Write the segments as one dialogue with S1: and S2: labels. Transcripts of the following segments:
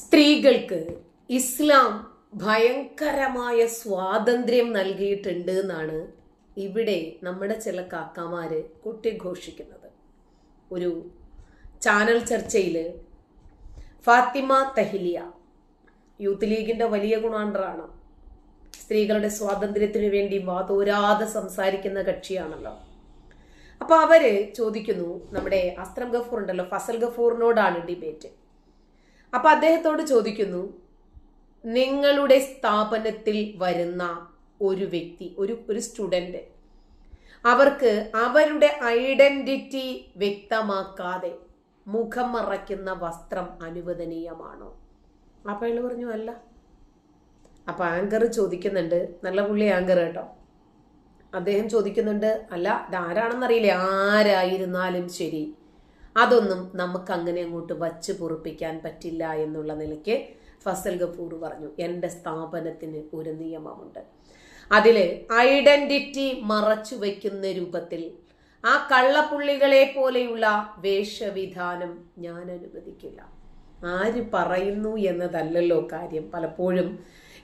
S1: സ്ത്രീകൾക്ക് ഇസ്ലാം ഭയങ്കരമായ സ്വാതന്ത്ര്യം നൽകിയിട്ടുണ്ട് എന്നാണ് ഇവിടെ നമ്മുടെ ചില കാക്കാമാര് കൊട്ടിഘോഷിക്കുന്നത്. ഒരു ചാനൽ ചർച്ചയിൽ ഫാത്തിമ തഹിലിയ യൂത്ത് ലീഗിന്റെ വലിയ ഗുണാണ്ടറാണ്. സ്ത്രീകളുടെ സ്വാതന്ത്ര്യത്തിന് വേണ്ടി വാതോരാതെ സംസാരിക്കുന്ന കക്ഷിയാണല്ലോ. അപ്പൊ അവർ ചോദിക്കുന്നു നമ്മുടെ അസ്ത്രം ഗഫൂർ ഉണ്ടല്ലോ ഫസൽ ഗഫൂറിനോടാണ് ഡിബേറ്റ്. അപ്പൊ അദ്ദേഹത്തോട് ചോദിക്കുന്നു നിങ്ങളുടെ സ്ഥാപനത്തിൽ വരുന്ന ഒരു വ്യക്തി ഒരു ഒരു സ്റ്റുഡന്റ് അവർക്ക് അവരുടെ ഐഡന്റിറ്റി വ്യക്തമാക്കാതെ മുഖം മറയ്ക്കുന്ന വസ്ത്രം അനുവദനീയമാണോ? അപ്പൊ അയാൾ പറഞ്ഞു അല്ല. അപ്പൊ ആങ്കർ ചോദിക്കുന്നുണ്ട് നല്ല പുള്ളി ആങ്കർ കേട്ടോ. അദ്ദേഹം ചോദിക്കുന്നുണ്ട് അല്ല ഇതാരാണെന്നറിയില്ല? ആരായിരുന്നാലും ശരി. അതൊന്നും നമുക്ക് അങ്ങനെ അങ്ങോട്ട് വച്ച് പൊറുപ്പിക്കാൻ പറ്റില്ല എന്നുള്ള നിലയ്ക്ക് ഫസൽ ഗഫൂർ പറഞ്ഞു. എന്റെ സ്ഥാപനത്തിന് ഒരു നിയമമുണ്ട്. അതിൽ ഐഡന്റിറ്റി മറച്ചു വയ്ക്കുന്ന രൂപത്തിൽ ആ കള്ളപ്പുള്ളികളെ പോലെയുള്ള വേഷവിധാനം ഞാൻ അനുവദിക്കില്ല. ആര് പറയുന്നു എന്നതല്ലല്ലോ കാര്യം. പലപ്പോഴും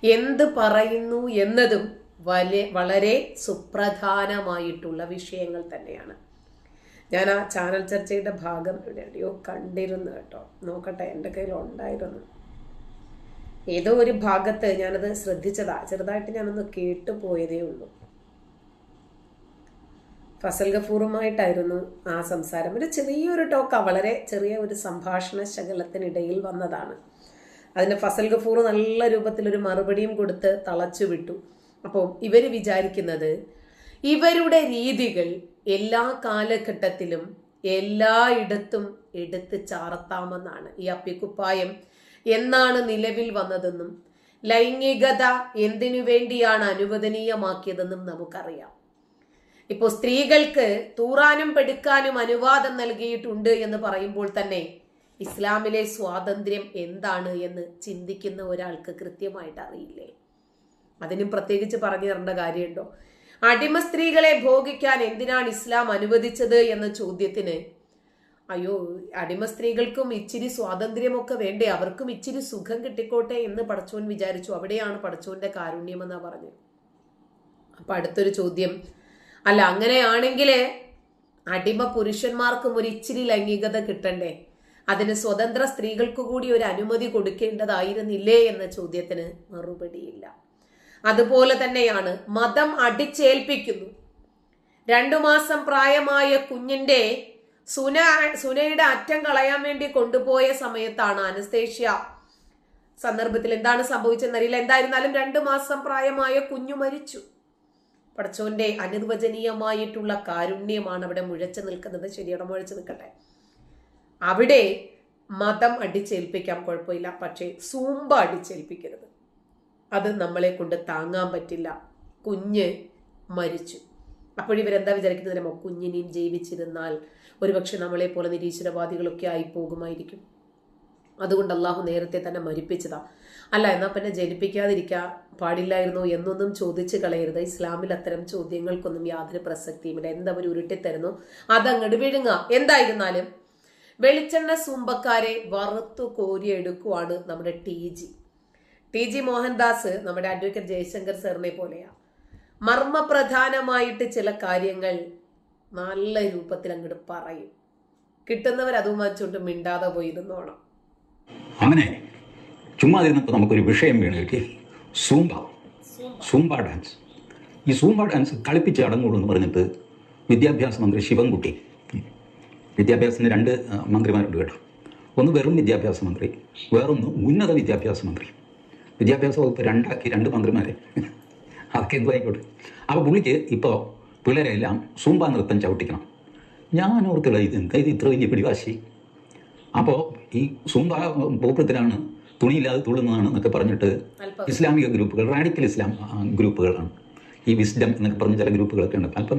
S1: എന്ത് പറയുന്നു എന്നതും വലിയ വളരെ സുപ്രധാനമായിട്ടുള്ള വിഷയങ്ങൾ തന്നെയാണ്. ഞാൻ ആ ചാനൽ ചർച്ചയുടെ ഭാഗം എവിടെയോ കണ്ടിരുന്നു കേട്ടോ. നോക്കട്ടെ എന്റെ കയ്യിൽ ഉണ്ടായിരുന്നു ഏതോ ഒരു ഭാഗത്ത് ഞാനത് ശ്രദ്ധിച്ചതാ. ചെറുതായിട്ട് ഞാനൊന്ന് കേട്ടു പോയതേ ഉള്ളൂ. ഫസൽ ഗഫൂറുമായിട്ടായിരുന്നു ആ സംസാരം. ഒരു ചെറിയൊരു ടോക്ക വളരെ ചെറിയ ഒരു സംഭാഷണ ശകലത്തിനിടയിൽ വന്നതാണ്. അതിന് ഫസൽ ഗഫൂർ നല്ല രൂപത്തിലൊരു മറുപടിയും കൊടുത്ത് തളച്ചു വിട്ടു അപ്പോൾ ഇവർ വിചാരിക്കുന്നത് ഇവരുടെ രീതികൾ എല്ലാ കാലഘട്ടത്തിലും എല്ലായിടത്തും എടുത്ത് ചാർത്താമെന്നാണ് ഈ അപ്പിക്കുപ്പായം. എന്നാണ് നിലവിൽ വന്നതെന്നും ലൈംഗികത എന്തിനു വേണ്ടിയാണ് അനുവദനീയമാക്കിയതെന്നും നമുക്കറിയാം. ഇപ്പോൾ സ്ത്രീകൾക്ക് തൂറാനും പെടുക്കാനും അനുവാദം നൽകിയിട്ടുണ്ട് എന്ന് പറയുമ്പോൾ തന്നെ ഇസ്ലാമിലെ സ്വാതന്ത്ര്യം എന്താണ് എന്ന് ചിന്തിക്കുന്ന ഒരാൾക്ക് കൃത്യമായിട്ട് അറിയില്ലേ? അതിനും പ്രത്യേകിച്ച് പറഞ്ഞു തരേണ്ട കാര്യമുണ്ടോ? അടിമ സ്ത്രീകളെ ഭോഗിക്കാൻ എന്തിനാണ് ഇസ്ലാം അനുവദിച്ചത് എന്ന ചോദ്യത്തിന്? അയ്യോ അടിമ സ്ത്രീകൾക്കും ഇച്ചിരി സ്വാതന്ത്ര്യമൊക്കെ വേണ്ടേ? അവർക്കും ഇച്ചിരി സുഖം കിട്ടിക്കോട്ടെ എന്ന് പടച്ചോൻ വിചാരിച്ചു. അവിടെയാണ് പടച്ചോന്റെ കാരുണ്യമെന്നാ പറഞ്ഞു. അപ്പൊ അടുത്തൊരു ചോദ്യം. അല്ല അങ്ങനെയാണെങ്കിൽ അടിമ പുരുഷന്മാർക്കും ഒരു ഇച്ചിരി ലൈംഗികത കിട്ടണ്ടേ? അതിന് സ്വതന്ത്ര സ്ത്രീകൾക്ക് കൂടി ഒരു അനുമതി കൊടുക്കേണ്ടതായിരുന്നില്ലേ എന്ന ചോദ്യത്തിന് മറുപടിയില്ല. അതുപോലെ തന്നെയാണ് മതം അടിച്ചേൽപ്പിക്കുന്നു. രണ്ടു മാസം പ്രായമായ കുഞ്ഞിന്റെ സുന സുനയുടെ അറ്റം കളയാൻ വേണ്ടി കൊണ്ടുപോയ സമയത്താണ് അനസ്തേഷ്യ സന്ദർഭത്തിൽ എന്താണ് സംഭവിച്ചെന്നറിയില്ല എന്തായിരുന്നാലും രണ്ടു മാസം പ്രായമായ കുഞ്ഞു മരിച്ചു. പടച്ചോന്റെ അനിർവചനീയമായിട്ടുള്ള കാരുണ്യമാണ് അവിടെ മുഴച്ചു നിൽക്കുന്നത്. ശരിയാണ് മുഴച്ചു നിൽക്കട്ടെ. അവിടെ മതം അടിച്ചേൽപ്പിക്കാൻ കുഴപ്പമില്ല. പക്ഷേ സൂമ്പ അടിച്ചേൽപ്പിക്കരുത്. അത് നമ്മളെ കൊണ്ട് താങ്ങാൻ പറ്റില്ല. കുഞ്ഞ് മരിച്ചു. അപ്പോഴിവരെന്താ വിചാരിക്കുന്നത് നമ്മൾ കുഞ്ഞിനെയും ജീവിച്ചിരുന്നാൽ ഒരുപക്ഷെ നമ്മളെ പോലെ നിരീശ്വരവാദികളൊക്കെ ആയി പോകുമായിരിക്കും അതുകൊണ്ട് അള്ളാഹു നേരത്തെ തന്നെ മരിപ്പിച്ചതാ. അല്ല എന്നാൽ പിന്നെ ജനിപ്പിക്കാതിരിക്കാൻ പാടില്ലായിരുന്നു എന്നൊന്നും ചോദിച്ചു കളയരുത്. ഇസ്ലാമിൽ അത്തരം ചോദ്യങ്ങൾക്കൊന്നും യാതൊരു പ്രസക്തിയുമില്ല എന്തവർ ഉരുട്ടിത്തരുന്നു? അതങ്ങട് വിഴുങ്ങ. എന്തായിരുന്നാലും വെളിച്ചെണ്ണ സൂമ്പക്കാരെ വറുത്തു കോരിയെടുക്കുവാണ് നമ്മുടെ T G. T G Mohandas നമ്മുടെ അഡ്വക്കേറ്റ് ജയശങ്കർ സാറിനെ പോലെയാ. മർമ്മപ്രധാനമായിട്ട് ചില കാര്യങ്ങൾ നല്ല രൂപത്തിൽ അങ്ങോട്ട് പറയും. കിട്ടുന്നവർ അതും വാങ്ങിച്ചുകൊണ്ട് മിണ്ടാതെ പോയിരുന്നോണം
S2: അങ്ങനെ ചുമ്മാ ഇരുന്നപ്പോൾ നമുക്കൊരു വിഷയം വീണ് കിട്ടി. സൂംബ. സൂംബ. ഡാൻസ് ഈ സൂംബ ഡാൻസ് കളിപ്പിച്ച് അടങ്ങുള്ളൂ എന്ന് പറഞ്ഞിട്ട് വിദ്യാഭ്യാസ മന്ത്രി ശിവൻകുട്ടി. വിദ്യാഭ്യാസത്തിന് രണ്ട് മന്ത്രിമാരുണ്ട് കേട്ടോ. ഒന്ന് വെറും വിദ്യാഭ്യാസ മന്ത്രി വേറൊന്ന് ഉന്നത വിദ്യാഭ്യാസ മന്ത്രി. വിദ്യാഭ്യാസ വകുപ്പ് രണ്ടാക്കി രണ്ട് മന്ത്രിമാരെ. അതൊക്കെ എന്തു ആയിക്കോട്ടെ. അപ്പോൾ പുള്ളിക്ക് ഇപ്പോൾ പിള്ളേരെല്ലാം സൂംബ നൃത്തം ചവിട്ടിക്കണം. ഞാൻ ഓർത്തിട ഇത് എന്താ ഇത് ഇത്ര വലിയ പിടിവാശി? അപ്പോൾ ഈ സൂംബ പോക്കത്തിലാണ് തുണിയില്ലാതെ തുള്ളുന്നതാണ് എന്നൊക്കെ പറഞ്ഞിട്ട് ഇസ്ലാമിക ഗ്രൂപ്പുകൾ റാഡിക്കൽ ഇസ്ലാം ഗ്രൂപ്പുകളാണ്. ഈ വിസ്ഡം എന്നൊക്കെ പറഞ്ഞ ചില ഗ്രൂപ്പുകളൊക്കെ ഉണ്ട്.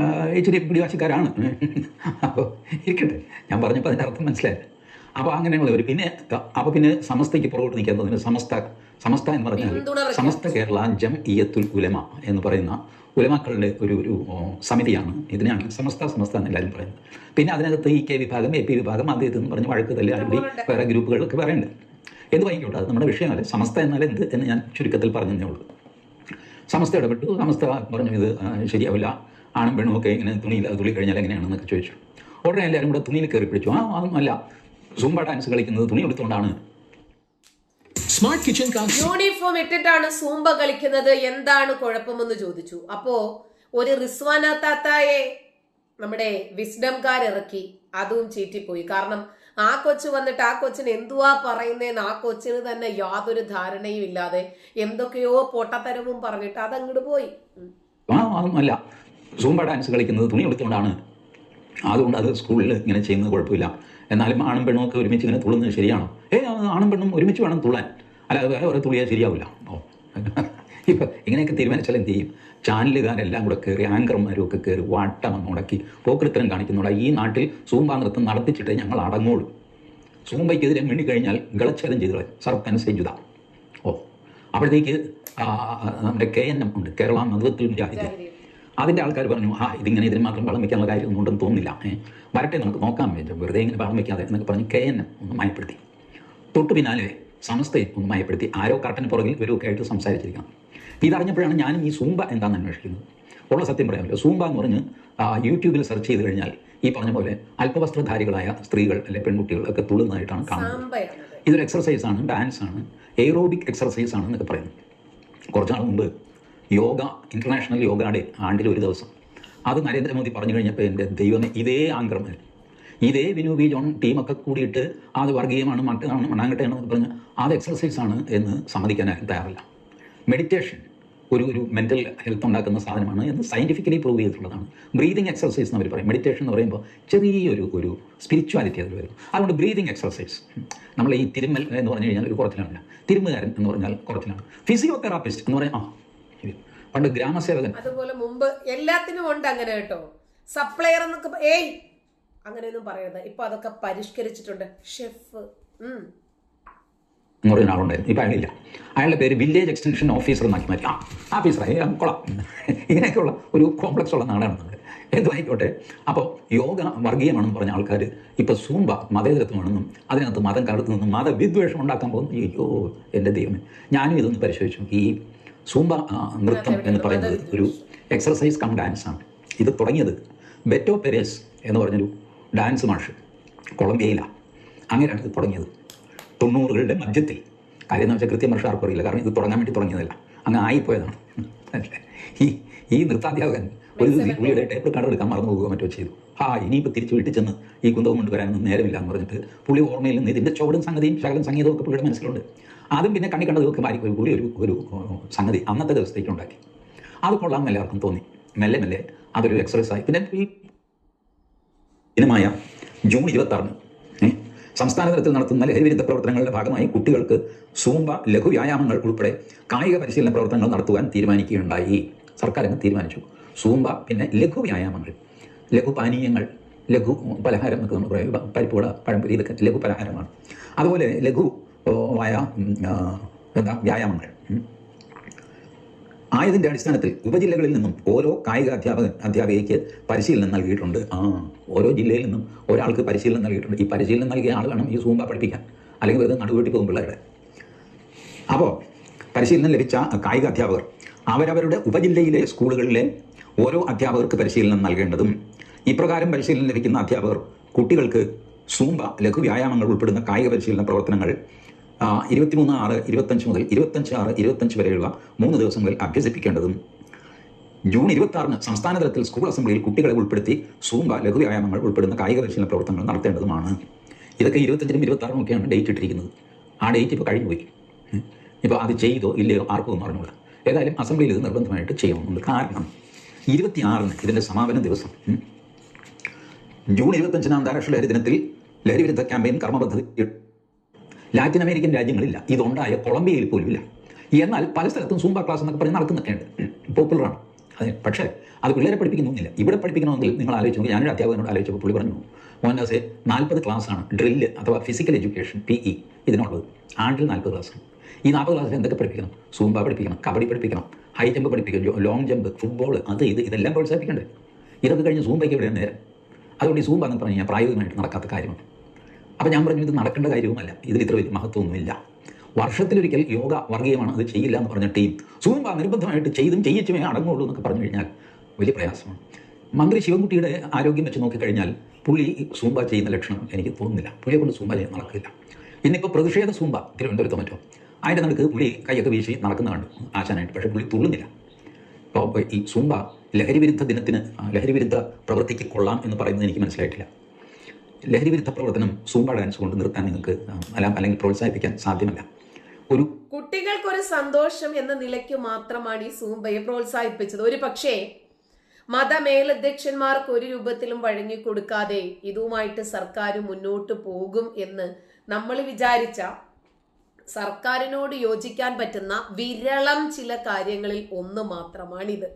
S2: ആ, ഇച്ചിരി പിടിവാശിക്കാരാണ്. അപ്പോൾ ഇരിക്കട്ടെ. ഞാൻ പറഞ്ഞപ്പോൾ അതിന്റെ അർത്ഥം മനസ്സിലായില്ല അപ്പോൾ ഒരു പിന്നെ അപ്പോൾ പിന്നെ സമസ്തയ്ക്ക് പുറകോട്ട് നിൽക്കുന്നതിന് സമസ്ത സമസ്ത എന്ന് പറഞ്ഞാൽ സമസ്ത കേരള ജം ഇയത്തുൽ ഉലമ എന്ന് പറയുന്ന ഉലമാക്കളുടെ ഒരു ഒരു സമിതിയാണ്. ഇതിനാണ് സമസ്ത സമസ്ത എന്ന് എല്ലാവരും പറയുന്നത്. പിന്നെ അതിനകത്ത് ഈ കെ വിഭാഗം എ പി വിഭാഗം അത് ഇതെന്ന് പറഞ്ഞ് വഴക്ക് തല്ലി അടി വേറെ ഗ്രൂപ്പുകളൊക്കെ പറയുന്നുണ്ട് എന്ത് വാങ്ങിക്കോട്ടെ അത് നമ്മുടെ വിഷയമല്ല സമസ്ത എന്നാൽ എന്ത് എന്ന് ഞാൻ ചുരുക്കത്തിൽ പറഞ്ഞതേ ഉള്ളൂ. സമസ്ത ഇടപെട്ടു. സമസ്ത പറഞ്ഞു ഇത് ശരിയാവില്ല. ആണും പെണ്ണും ഒക്കെ ഇങ്ങനെ തുണിയില്ല തുള്ളി കഴിഞ്ഞാൽ എങ്ങനെയാണെന്നൊക്കെ ചോദിച്ചു. ഉടനെ എല്ലാവരും കൂടെ തുണിയിൽ കയറി പിടിച്ചു. ആ അതൊന്നുമല്ല സുംബ ഡാൻസ് കളിക്കുന്നത് തുണി എടുത്തുകൊണ്ടാണ്
S3: സ്മാർട്ട് കിച്ചൺ
S1: യൂണിഫോം ഇട്ടിട്ടാണ് സൂമ്പ കളിക്കുന്നത്. എന്താണ് കുഴപ്പമെന്ന് ചോദിച്ചു. അപ്പോ ഒരു റിസ്വാന താത്തായെ നമ്മുടെ ഇറക്കി. അതും ചീറ്റിപ്പോയി. കാരണം ആ കൊച്ചു വന്നിട്ട് ആ കൊച്ചിന് എന്തുവാ പറയുന്നതെന്ന് ആ കൊച്ചിന് തന്നെ യാതൊരു ധാരണയും ഇല്ലാതെ എന്തൊക്കെയോ പൊട്ടത്തരവും പറഞ്ഞിട്ട് അതങ്ങോട്ട് പോയി.
S2: അല്ല സൂമ്പ ഡാൻസ് കളിക്കുന്നത് തുണി എടുത്തുകൊണ്ടാണ് അതുകൊണ്ട് അത് സ്കൂളിൽ ഇങ്ങനെ ചെയ്യുന്നത് കുഴപ്പമില്ല. എന്നാലും ആണും പെണ്ണും ഒക്കെ ഒരുമിച്ച് ഇങ്ങനെ തുള്ളുന്നത് ശരിയാണോ? ഏ ആണും പെണ്ണും ഒരുമിച്ച് വേണം തുള്ളാൻ. അല്ലാതെ വേറെ ഒരു തുള്ളിയാൽ ശരിയാവില്ല. ഓ. ഇപ്പം ഇങ്ങനെയൊക്കെ തീരുമാനിച്ചാൽ എന്ത് ചെയ്യും? ചാനലുകാരെല്ലാം കൂടെ കയറി ആങ്കർമാരും ഒക്കെ കയറി വാട്ടം മുടക്കി പോക്കൃത്തരം കാണിക്കുന്നുള്ള ഈ നാട്ടിൽ സൂമ്പാ നൃത്തം നടത്തിച്ചിട്ട് ഞങ്ങൾ അടങ്ങുള്ളൂ. മിണി മിണ്ടിക്കഴിഞ്ഞാൽ ഗളച്ഛേദം ചെയ്തു കളയും. സർക്കാൻ സെഞ്ചുത. ഓ. അപ്പോഴത്തേക്ക് നമ്മുടെ കെ എൻ എം ഉണ്ട്. കേരള നദത്തിൽ മുജാഹിദ് അതിന്റെ ആൾക്കാർ പറഞ്ഞു ആ ഇതിങ്ങനെ ഇതിന് മാത്രം വളം വയ്ക്കാനുള്ള കാര്യമൊന്നും ഉണ്ടെന്ന് തോന്നുന്നില്ല വരട്ടെ നമുക്ക് നോക്കാൻ വേണ്ടി വെറുതെ ഇങ്ങനെ വളം വയ്ക്കാതെ എന്നൊക്കെ പറഞ്ഞ് കെ എൻ ഒന്ന് മയപ്പെടുത്തി. തൊട്ടു പിന്നാലെ സമസ്തയെ ഒന്ന് മയപ്പെടുത്തി. ആരോ കർട്ടന് പുറകിൽ ഇവരൊക്കെ ആയിട്ട് സംസാരിച്ചിരിക്കണം. ഇതറിഞ്ഞപ്പോഴാണ് ഞാനും ഈ സൂമ്പ എന്താണെന്ന് അന്വേഷിക്കുന്നത്. ഉള്ള സത്യം പറയാമല്ലോ. സൂമ്പ എന്ന് പറഞ്ഞ് യൂട്യൂബിൽ സെർച്ച് ചെയ്ത് കഴിഞ്ഞാൽ ഈ പറഞ്ഞ പോലെ അല്പവസ്ത്രധാരികളായ സ്ത്രീകൾ അല്ലെ പെൺകുട്ടികൾ ഒക്കെ തുള്ളുന്നതായിട്ടാണ് കാണുന്നത്. ഇതൊരു എക്സർസൈസ് ആണ് ഡാൻസ് ആണ് എയ്റോബിക് എക്സർസൈസ് ആണ് എന്നൊക്കെ പറയുന്നത് കുറച്ചാൾ മുമ്പ് യോഗ ഇന്റർനാഷണൽ യോഗ ഡേ ആണ്ടിൽ ഒരു ദിവസം. അത് നരേന്ദ്രമോദി പറഞ്ഞു കഴിഞ്ഞപ്പോൾ എന്റെ ദൈവമേ ഇതേ ആംഗ്രമൻ ഇതേ വിനു ബി ജോൺ ടീമൊക്കെ കൂടിയിട്ട് അത് വർഗീയമാണ് മറ്റാണ് മണ്ണാങ്കട്ടയാണ് പറഞ്ഞ് അത് ആണ് എന്ന് സമ്മതിക്കാൻ തയ്യാറില്ല. മെഡിറ്റേഷൻ ഒരു ഒരു മെന്റൽ ഹെൽത്ത് ഉണ്ടാക്കുന്ന സാധനമാണ് എന്ന് സയന്റിഫിക്കലി പ്രൂവ് ചെയ്തിട്ടുള്ളതാണ്. ബ്രീതിങ് എക്സർസൈസ് എന്ന് അവർ പറയും. മെഡിറ്റേഷൻ എന്ന് പറയുമ്പോൾ ചെറിയൊരു ഒരു സ്പിരിച്വാലിറ്റി അതിൽ വരും അതുകൊണ്ട് ബ്രീതിങ് എക്സർസൈസ് നമ്മൾ ഈ തിരുമ്മൽ എന്ന് പറഞ്ഞു കഴിഞ്ഞാൽ ഒരു കുറച്ചിലാണ് തിരുമ്മുകാരൻ എന്ന് പറഞ്ഞാൽ കുറച്ചിലാണ്. ഫിസിയോതെറാപ്പിസ്റ്റ് എന്ന് പറയാം ആ പണ്ട് ഗ്രാമസേവകൻ.
S1: അതുപോലെ മുമ്പ് എല്ലാത്തിനും ഉണ്ട് അങ്ങനെ കേട്ടോ. സപ്ലയർ എന്നൊക്കെ ഏയ്! അങ്ങനെയൊന്നും പറയരുത്. ഇപ്പൊ അതൊക്കെ പരിഷ്കരിച്ചിട്ടുണ്ട്. ഷെഫ്
S2: എന്ന് പറയുന്ന ആളുണ്ടായിരുന്നു ഇപ്പം അയാളില്ല. അയാളുടെ പേര് വില്ലേജ് എക്സ്റ്റൻഷൻ ഓഫീസർ എന്നാക്കി മാറ്റി. ആ ഓഫീസറായി കൊള്ളാം. ഇങ്ങനെയൊക്കെയുള്ള ഒരു കോംപ്ലക്സ് ഉള്ള നാടാണ് നമ്മുടെ എന്തുമായിക്കോട്ടെ അപ്പോൾ യോഗ വർഗീയമാണെന്ന് പറഞ്ഞ ആൾക്കാർ ഇപ്പോൾ സൂമ്പ മതേതരത്വമാണെന്നും അതിനകത്ത് മതം കടത്തു നിന്നും മതവിദ്വേഷം ഉണ്ടാക്കാൻ പോകുന്നു അയ്യോ എന്റെ ദൈവമേ. ഞാനും ഇതൊന്ന് പരിശോധിച്ചു ഈ സൂമ്പ ആ, നൃത്തം എന്ന് പറയുന്നത് ഒരു എക്സർസൈസ് കം ഡാൻസ് ആണ്. ഇത് തുടങ്ങിയത് ബെറ്റോ പെരേസ് എന്ന് പറഞ്ഞൊരു ഡാൻസ് മാഷ് കൊളംബിയയിലാണ് അങ്ങനെയാണ് ഇത് തുടങ്ങിയത്. തൊണ്ണൂറുകളുടെ മധ്യത്തിൽ. കാര്യം എന്ന് വെച്ചാൽ കൃത്യം വർഷം ആർക്കും അറിയില്ല. കാരണം ഇത് തുടങ്ങാൻ വേണ്ടി തുടങ്ങിയതല്ല. അങ്ങ് ആയിപ്പോയതാണ്. ഈ ഈ നൃത്താധ്യാപകൻ ഒരു പുള്ളിയുടെ ടേപ്പ് കാർഡ് എടുക്കാൻ മറന്നു പോകുക മറ്റോ ചെയ്തു. ആ ഇനിയിപ്പോൾ തിരിച്ച് വീട്ടിൽ ചെന്ന് ഈ കുന്തവും കൊണ്ട് വരാനൊന്നും നേരമില്ല എന്ന് പറഞ്ഞിട്ട് പുള്ളി ഓർമ്മയിൽ നിന്ന് ഇതിന്റെ ചുവടും സംഗതിയും ശകലം സംഗീതവും ഒക്കെ പുള്ളിയുടെ മനസ്സിലുണ്ട്. അതും പിന്നെ കണ്ണി കണ്ടതൊക്കെ ഭാര്യ കൂടി ഒരു ഒരു സംഗതി അന്നത്തെ ദിവസത്തേക്ക് ഉണ്ടാക്കി. അത് കൊള്ളാം എല്ലാവർക്കും തോന്നി. മെല്ലെ മെല്ലെ അതൊരു എക്സസൈസ് ആയി. പിന്നെ ഈ ദിനമായ ജൂൺ ഇരുപത്തി ആറിന് സംസ്ഥാന തലത്തിൽ നടത്തുന്ന ലഹരി വിരുദ്ധ പ്രവർത്തനങ്ങളുടെ ഭാഗമായി കുട്ടികൾക്ക് സൂമ്പ ലഘു വ്യായാമങ്ങൾ ഉൾപ്പെടെ കായിക പരിശീലന പ്രവർത്തനങ്ങൾ നടത്തുവാൻ തീരുമാനിക്കുകയുണ്ടായി. സർക്കാർ അങ്ങ് തീരുമാനിച്ചു. സൂമ്പ പിന്നെ ലഘു വ്യായാമങ്ങൾ. ലഘു പാനീയങ്ങൾ ലഘു പലഹാരം എന്നൊക്കെ നമ്മൾ പറയും. പരിപ്പുവട പഴംപൊരി ഇതൊക്കെ ലഘു പലഹാരമാണ്. അതുപോലെ ലഘു ആ, എന്താ വ്യായാമങ്ങൾ. ആയതിന്റെ അടിസ്ഥാനത്തിൽ ഉപജില്ലകളിൽ നിന്നും ഓരോ കായിക അധ്യാപകൻ അധ്യാപികയ്ക്ക് പരിശീലനം നൽകിയിട്ടുണ്ട്. ആ ഓരോ ജില്ലയിൽ നിന്നും ഒരാൾക്ക് പരിശീലനം നൽകിയിട്ടുണ്ട്. ഈ പരിശീലനം നൽകിയ ആൾ വേണം ഈ സൂമ്പ പഠിപ്പിക്കാൻ. അല്ലെങ്കിൽ വെറുതെ നടുവീട്ടി പോകും പിള്ളേരുടെ. അപ്പോൾ പരിശീലനം ലഭിച്ച കായിക അധ്യാപകർ അവരവരുടെ ഉപജില്ലയിലെ സ്കൂളുകളിലെ ഓരോ അധ്യാപകർക്ക് പരിശീലനം നൽകേണ്ടതും ഇപ്രകാരം പരിശീലനം ലഭിക്കുന്ന അധ്യാപകർ കുട്ടികൾക്ക് സൂമ്പ ലഘു വ്യായാമങ്ങൾ ഉൾപ്പെടുന്ന കായിക പരിശീലന പ്രവർത്തനങ്ങൾ ഇരുപത്തിമൂന്ന് ആറ് ഇരുപത്തഞ്ച് മുതൽ ഇരുപത്തഞ്ച് ആറ് ഇരുപത്തഞ്ച് വരെയുള്ള മൂന്ന് ദിവസങ്ങളിൽ അഭ്യസിപ്പിക്കേണ്ടതും ജൂൺ ഇരുപത്തി സംസ്ഥാന തലത്തിൽ സ്കൂൾ അസംബ്ലിയിൽ കുട്ടികളെ ഉൾപ്പെടുത്തി സൂമ്പ ലഘു വ്യായാമങ്ങൾ ഉൾപ്പെടുന്ന കായിക പരിശീലന പ്രവർത്തനങ്ങൾ നടത്തേണ്ടതുമാണ്. ഇതൊക്കെ ഇരുപത്തഞ്ചിനും ഇരുപത്തി ആറും ഒക്കെയാണ് ഡേറ്റ് ഇട്ടിരിക്കുന്നത്. ആ ഡേറ്റ് ഇപ്പോൾ കഴിഞ്ഞുപോയി. ഇപ്പോൾ അത് ചെയ്തോ ഇല്ലയോ ആർക്കും ഒന്നും അറിഞ്ഞൂടാ. ഏതായാലും അസംബ്ലിയിൽ ഇത് നിർബന്ധമായിട്ട് ചെയ്യണമെന്നുണ്ട് കാരണം ഇരുപത്തിയാറിന് ഇതിന്റെ സമാപന ദിവസം. ജൂൺ ഇരുപത്തഞ്ചിന് അന്താരാഷ്ട്ര ലഹരി ദിനത്തിൽ ലഹരി വിരുദ്ധ ക്യാമ്പയിൻ കർമ്മപദ്ധതി ലാറ്റിൻ അമേരിക്കൻ രാജ്യങ്ങളില്ല. ഇതുണ്ടായ കൊളംബിയയിൽ പോലും ഇല്ല. എന്നാൽ പല സ്ഥലത്തും സൂംബ ക്ലാസ് എന്നൊക്കെ പറഞ്ഞ് നടക്കുന്നൊക്കെ ഉണ്ട് പോപ്പുലറാണ്. അതെ പക്ഷേ അത് പിള്ളേരെ പഠിപ്പിക്കുന്നൊന്നുമില്ല ഇവിടെ പഠിപ്പിക്കണമെങ്കിൽ നിങ്ങൾ ആലോചിച്ച് നോക്കി. ഞാനൊരു അധ്യാപകനോട് ആലോചിച്ചപ്പോൾ പുള്ളി പറഞ്ഞു മോഹൻദാസെ നാൽപ്പത് ക്ലാസ്സാണ് ഡ്രില്ല് അഥവാ ഫിസിക്കൽ എഡ്യൂക്കേഷൻ പി ഇ ഇതിനുള്ളത്. ആണ്ടിൽ നാൽപ്പത് ക്ലാസ്സാണ് ഈ നാൽപ്പത് ക്ലാസ്സിൽ എന്തൊക്കെ പഠിപ്പിക്കണം? സൂംബ പഠിപ്പിക്കണം കബഡി പഠിപ്പിക്കണം ഹൈ ജമ്പ് പഠിപ്പിക്കണം ലോങ് ജമ്പ് ഫുട്ബോൾ അത് ഇത് ഇതെല്ലാം പ്രോത്സാഹിപ്പിക്കണ്ടേ? ഇതൊക്കെ കഴിഞ്ഞ് സൂംബയ്ക്ക് എവിടെയാണ് നേരം. അതുകൊണ്ട് ഈ സൂംബ എന്ന് പറഞ്ഞു കഴിഞ്ഞാൽ പ്രായോഗികമായിട്ട് നടക്കാത്ത കാര്യമാണ്. അപ്പോൾ ഞാൻ പറഞ്ഞു ഇത് നടക്കേണ്ട കാര്യവുമല്ല. ഇതിൽ ഇത്ര വലിയ മഹത്വമൊന്നുമില്ല. വർഷത്തിലൊരിക്കൽ യോഗ വർഗീയമാണ് അത് ചെയ്യില്ല എന്ന് പറഞ്ഞ ടീം സൂമ്പ നിർബന്ധമായിട്ട് ചെയ്തും ചെയ്യിച്ചുമേ അടങ്ങുള്ളൂ എന്നൊക്കെ പറഞ്ഞു കഴിഞ്ഞാൽ വലിയ പ്രയാസമാണ്. മന്ത്രി ശിവൻകുട്ടിയുടെ ആരോഗ്യം വെച്ച് നോക്കിക്കഴിഞ്ഞാൽ പുള്ളി സൂമ്പ ചെയ്യുന്ന ലക്ഷണം എനിക്ക് തോന്നുന്നില്ല. പുള്ളിയെ കൊണ്ട് സൂമ്പ ചെയ്യാൻ നടക്കില്ല. ഇന്നിപ്പോൾ പ്രതിഷേധ സൂമ്പ തിരുവനന്തപുരത്ത് മറ്റോ. അതിന്റെ നടുക്ക് പുളി കൈയൊക്കെ വീശി നടക്കുന്ന കണ്ടു ആശാനായിട്ട് പക്ഷേ പുള്ളി തുള്ളുന്നില്ല. അപ്പോൾ ഈ സൂമ്പ ലഹരി വിരുദ്ധ ദിനത്തിന് ആ, ലഹരി വിരുദ്ധ പ്രവൃത്തിക്ക് കൊള്ളാം എന്ന് പറയുന്നത് എനിക്ക് മനസ്സിലായിട്ടില്ല. ലഹരി വിരുദ്ധ പ്രവർത്തനം സൂംബ ഡാൻസ് കൊണ്ട് നിർത്താൻ നിങ്ങൾക്ക് അല്ലെങ്കിൽ പ്രോത്സാഹിപ്പിക്കാൻ സാധ്യമല്ല. ഒരു
S1: കുട്ടികൾക്കൊരു സന്തോഷം എന്ന നിലയ്ക്ക് മാത്രമാണ് ഈ സൂംബയെ പ്രോത്സാഹിപ്പിച്ചത്. ഒരു പക്ഷേ മതമേലധ്യക്ഷന്മാർക്ക് ഒരു രൂപത്തിലും വഴങ്ങി കൊടുക്കാതെ ഇതുമായിട്ട് സർക്കാർ മുന്നോട്ട് പോകും എന്ന് നമ്മൾ വിചാരിച്ച സർക്കാരിനോട് യോജിക്കാൻ പറ്റുന്ന വിരളം ചില കാര്യങ്ങളിൽ ഒന്ന് മാത്രമാണിത്.